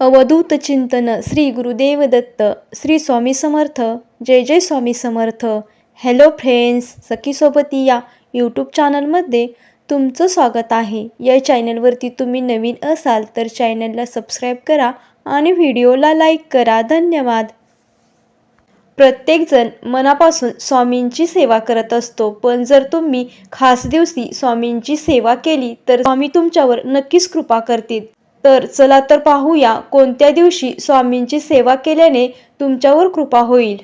अवधूत चिंतन श्री गुरुदेव दत्त श्री स्वामी समर्थ जय जय स्वामी समर्थ. हॅलो फ्रेंड्स सखीसोबती या यूट्यूब चॅनलमध्ये तुमचं स्वागत आहे. या चॅनलवरती तुम्ही नवीन असाल तर चॅनलला सबस्क्राईब करा आणि व्हिडिओला लाईक करा. धन्यवाद. प्रत्येकजण मनापासून स्वामींची सेवा करत असतो. पण जर तुम्ही खास दिवशी स्वामींची सेवा केली तर स्वामी तुमच्यावर नक्कीच कृपा करतील. तर चला तर पाहूया कोणत्या दिवशी स्वामींची सेवा केल्याने तुमच्यावर कृपा होईल.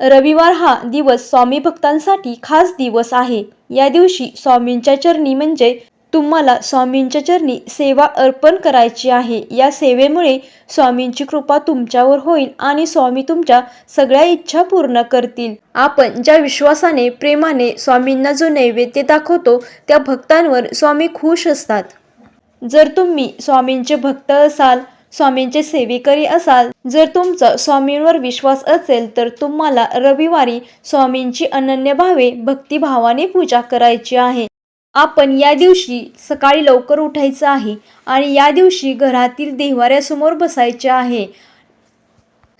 रविवार हा दिवस स्वामी भक्तांसाठी खास दिवस आहे. या दिवशी स्वामींच्या चरणी म्हणजे तुम्हाला स्वामींच्या चरणी सेवा अर्पण करायची आहे. या सेवेमुळे स्वामींची कृपा तुमच्यावर होईल आणि स्वामी तुमच्या सगळ्या इच्छा पूर्ण करतील. आपण ज्या विश्वासाने प्रेमाने स्वामींना जो नैवेद्य दाखवतो त्या भक्तांवर स्वामी खुश असतात. जर तुम्ही स्वामींचे भक्त असाल स्वामींचे सेवेकरी असाल जर तुमचा स्वामींवर विश्वास असेल तर तुम्हाला रविवारी स्वामींची अनन्य भावे भक्तिभावाने पूजा करायची आहे. आपण या दिवशी सकाळी लवकर उठायचं आहे आणि या दिवशी घरातील देवाऱ्यासमोर बसायचे आहे.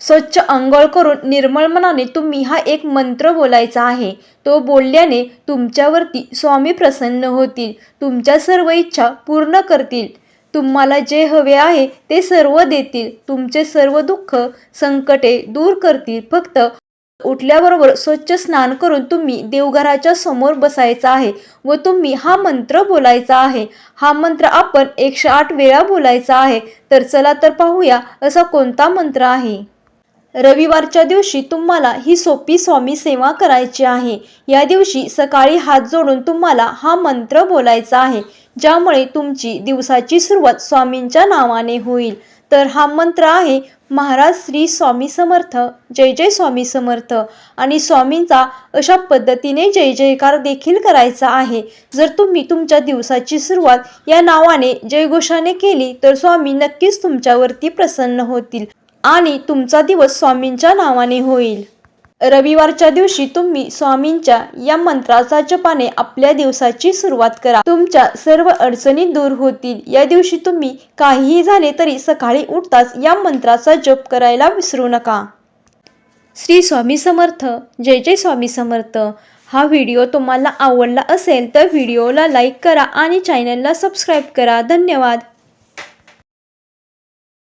स्वच्छ अंघोळ करून निर्मळ मनाने तुम्ही हा एक मंत्र बोलायचा आहे. तो बोलल्याने तुमच्यावरती स्वामी प्रसन्न होतील. तुमच्या सर्व इच्छा पूर्ण करतील. तुम्हाला जे हवे आहे ते सर्व देतील. तुमचे सर्व दुःख संकटे दूर करतील. फक्त उठल्याबरोबर स्वच्छ स्नान करून तुम्ही देवघराच्या समोर बसायचा आहे व तुम्ही हा मंत्र बोलायचा आहे. हा मंत्र आपण एकशे आठ वेळा बोलायचा आहे. तर चला तर पाहूया असा कोणता मंत्र आहे? रविवारच्या दिवशी तुम्हाला ही सोपी स्वामी सेवा करायची आहे. या दिवशी सकाळी हात जोडून तुम्हाला हा मंत्र बोलायचा आहे ज्यामुळे तुमची दिवसाची सुरुवात स्वामींच्या नावाने होईल. तर हा मंत्र आहे महाराज श्री स्वामी समर्थ जय जय स्वामी समर्थ. आणि स्वामींचा अशा पद्धतीने जय जयकार देखील करायचा आहे. जर तुम्ही तुमच्या दिवसाची सुरुवात या नावाने जयघोषाने केली तर स्वामी नक्कीच तुमच्यावरती प्रसन्न होतील. आणि तुमचा दिवस स्वामींच्या नावाने होईल. रविवारच्या दिवशी तुम्ही स्वामींच्या या मंत्राचा जपाने आपल्या दिवसाची सुरुवात करा. तुमच्या सर्व अडचणी दूर होतील. या दिवशी तुम्ही काहीही झाले तरी सकाळी उठताच या मंत्राचा जप करायला विसरू नका. श्री स्वामी समर्थ. जय जय स्वामी समर्थ. हा व्हिडिओ तुम्हाला आवडला असेल तर व्हिडिओला लाईक करा आणि चॅनलला सबस्क्राईब करा. धन्यवाद.